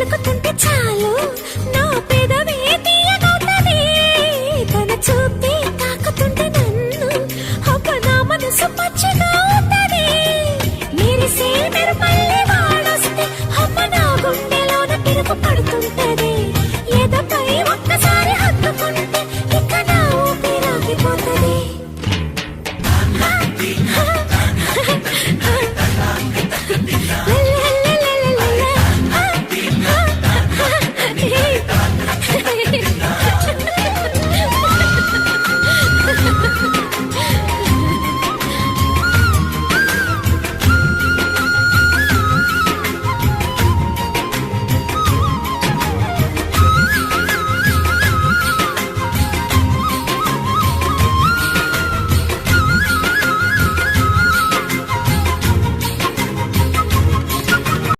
పలుకుతుంటే చాలు. నా పెదవే తీయగవుతుంది తన చూపే తాకుతుంటే నన్ను అబ్బ నా మనసు పచ్చిగా మెరిసే మెరుపల్లి వాడొస్తే అబ్బ నా గుండెలోన తిరుగు పడుతుంది.